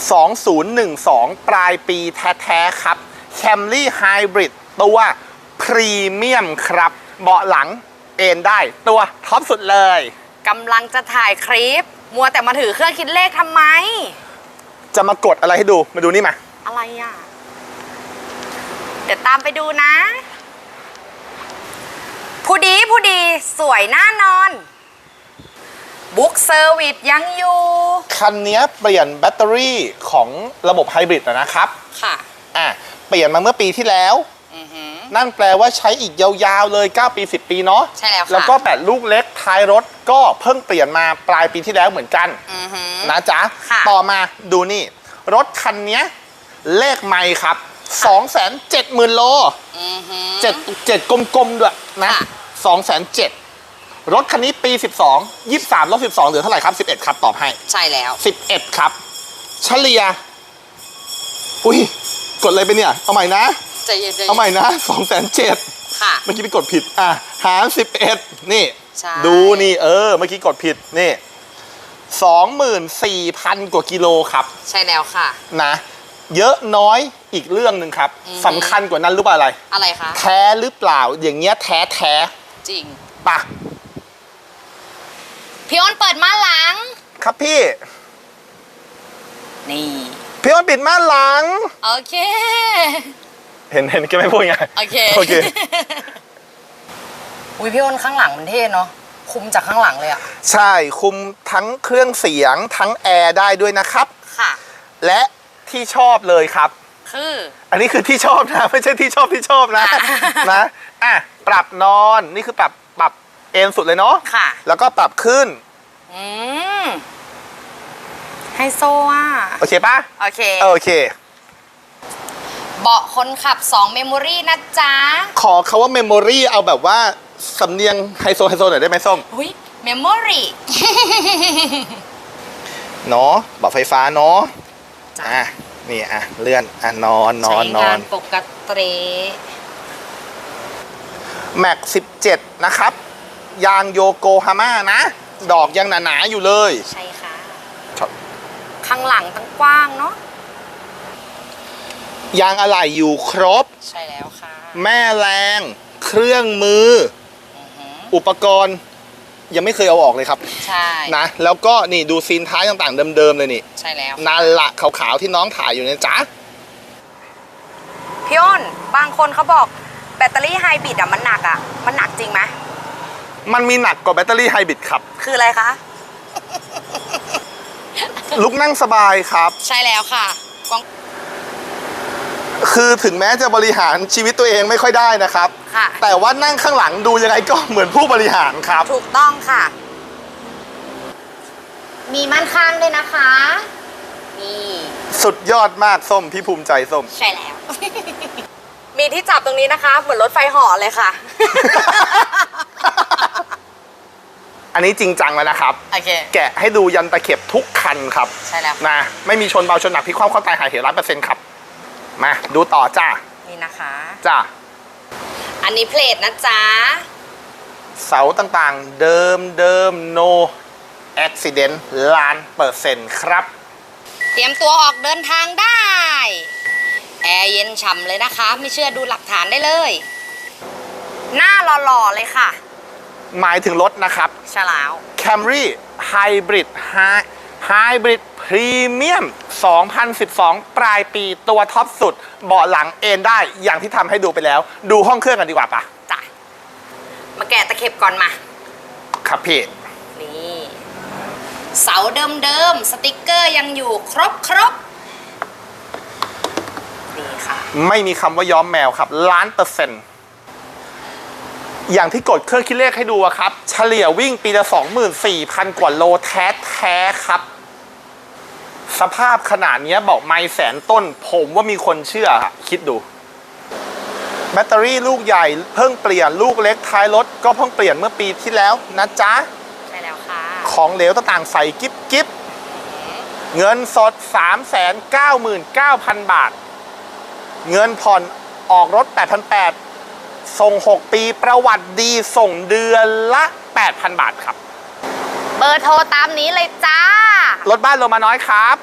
2012 ปลายปีแท้ๆครับ Camry Hybrid ตัวพรีเมียมครับ เบาะหลังเอนได้ตัวท็อปสุดเลยกำลังจะถ่ายคลิป มัวแต่มาถือเครื่องคิดเลขทำไม จะมากดอะไรให้ดูมาดูนี่มา อะไรอะ เดี๋ยวตามไปดูนะ ผู้ดีผู้ดีสวยน่านอน บุ๊กเซอร์วิสยังอยู่ คันนี้เปลี่ยนแบตเตอรี่ของระบบไฮบริดนะครับ ค่ะ อะ เปลี่ยนมาเมื่อปีที่แล้ว อือหือ นั่นแปลว่าใช้อีกยาวๆเลย 9 ปี 10 ปีเนาะใช่แล้วค่ะ แล้วก็แบตลูกเล็กท้ายรถก็เพิ่งเปลี่ยนมาปลายปีที่แล้วเหมือนกัน อือหือ นะจ๊ะ ค่ะ ต่อมาดูนี่ รถคันเนี้ยเลขไม่ครับ 2 7 0 0 0 0 โล อือหือ เจ็ดเจ็ดกลมๆด้วยนะค่ะ สองแสนเจ็ด รถคันนี้ปี 12 23ลบ12 เหลือเท่าไหร่ครับ 11 ครับ ตอบให้ ใช่แล้ว 11 ครับ เฉลี่ย อุ้ย กดอะไรไปเนี่ย เอาใหม่นะ ใจเย็นใจเย็นเอาใหม่นะ2แสนเจ็ดค่ะ เมื่อกี้ไปกดผิด อะ หาร 11 นี่ ใช่ ดูนี่เออ เมื่อกี้กดผิด นี่ 24,000 กว่ากิโลครับ ใช่แล้วค่ะ นะ เยอะน้อยอีกเรื่องหนึ่งครับอือฮึสำคัญกว่านั้นรู้ป่ะอะไร อะไรคะ แท้หรือเปล่าอย่างเงี้ยแท้แท้จริงๆปะพี่อ้น เปิดม่านหลัง ครับพี่ นี่ พี่อ้นปิดม่านหลัง โอเค เห็นเห็นแกไม่พูดไงโอเค โอเค อุ้ยพี่อ้นข้างหลังมันเท่เนาะ คุมจากข้างหลังเลยอะใช่คุมทั้งเครื่องเสียงทั้งแอร์ได้ด้วยนะครับ ค่ะ และที่ชอบเลยครับ คือ อันนี้คือที่ชอบนะไม่ใช่ที่ชอบที่ชอบนะอะนะอะปรับนอนนี่คือปรับปรับเอนสุดเลยเนาะค่ะ แล้วก็ปรับขึ้น อืมไฮโซอะ โอเคปะโอเค โอเค เบาะคนขับ 2 เมมโมรีนะจ๊ะ ขอคาว่าเมมโมรีเอาแบบว่าสำเนียงไฮโซไฮโซหน่อยได้ไหมส้มอุ้ยเมมโมรีเนาะเบาะไฟฟ้าเนาะจ้ะ อะนี่อะเลื่อนอะนอนนอนใช้นองาน นปกติแม็ก17 นะครับ ยางโยโกฮาม่านะ ดอกยังหนาๆอยู่เลย ใช่ค่ะครับ ข้างหลังตั้งกว้างเนาะยางอะไหล่อยู่ครบ ใช่แล้วค่ะแม่แรง เครื่องมือ อือหืออุปกรณ์ ยังไม่เคยเอาออกเลยครับ ใช่นะแล้วก็นี่ดูซีนท้ายต่างๆเดิมๆเลยนี่ใช่แล้วนั่นละขาวๆที่น้องถ่ายอยู่เนี่ยจ้ะพี่อ้นบางคนเขาบอกแบตเตอรี่ไฮบริดอะมันหนักอะมันหนักจริงไหม มันมีหนักกว่าแบตเตอรี่ไฮบริดครับ คืออะไรคะ ลุกนั่งสบายครับ ใช่แล้วค่ะกว้างคือถึงแม้จะบริหารชีวิตตัวเองไม่ค่อยได้นะครับ ค่ะ แต่ว่านั่งข้างหลังดูยังไงก็เหมือนผู้บริหารครับ ถูกต้องค่ะ มีม่านข้างด้วยนะคะ นี่สุดยอดมากส้มพี่ภูมิใจส้ม ใช่แล้ว มีที่จับตรงนี้นะคะ เหมือนรถไฟเหาะเลยค่ะ อันนี้จริงจังแล้วนะครับ โอเค แกะให้ดูยันตะเข็บทุกคันครับใช่แล้ว นะไม่มีชนเบาชนหนักพลิกคว่ำเข้าตายหายเหวร้อยเปอร์เซ็นต์ครับมาดูต่อจ้านี่นะคะ จ้าอันนี้เพลทนะจ๊ะ เสาต่างๆ เดิมเดิม no accident ล้านเปอร์เซ็นต์ครับ เตรียมตัวออกเดินทางได้ แอร์เย็นฉ่ำเลยนะคะ ไม่เชื่อดูหลักฐานได้เลย หน้าหล่อๆเลยค่ะ หมายถึงรถนะครับฉลาว Camry Hybrid Hi- Hybrid Premium 2012 ปลายปีตัวท็อปสุด เบาะหลังเอนได้อย่างที่ทำให้ดูไปแล้ว ดูห้องเครื่องกันดีกว่าปะจ้ะมาแกะตะเข็บก่อนมา ครับพี่ นี่เสาเดิมๆ สติกเกอร์ยังอยู่ครบครบนี่ค่ะ ไม่มีคำว่าย้อมแมวครับล้านเปอร์เซ็นต์ อย่างที่กดเครื่องคิดเลขให้ดูอะครับ เฉลี่ยวิ่งปีละ24,000 กว่าโลแท้แท้ๆครับ สภาพขนาดเนี้ยบอกไม่แสนต้น ผมว่ามีคนเชื่อครับคิดดู แบตเตอรี่ลูกใหญ่เพิ่งเปลี่ยนลูกเล็กท้ายรถก็เพิ่งเปลี่ยนเมื่อปีที่แล้วนะจ๊ะ ใช่แล้วค่ะ ของเหลวต่างๆใส่กิ๊บกิ๊บเงินสด 399,000 บาท เงินผ่อนออกรถ 8,800 ส่ง 6 ปีประวัติดีส่งเดือนละ 8,000 บาทครับ เบอร์โทรตามนี้เลยจ้า รถบ้านโลมาน้อยครับ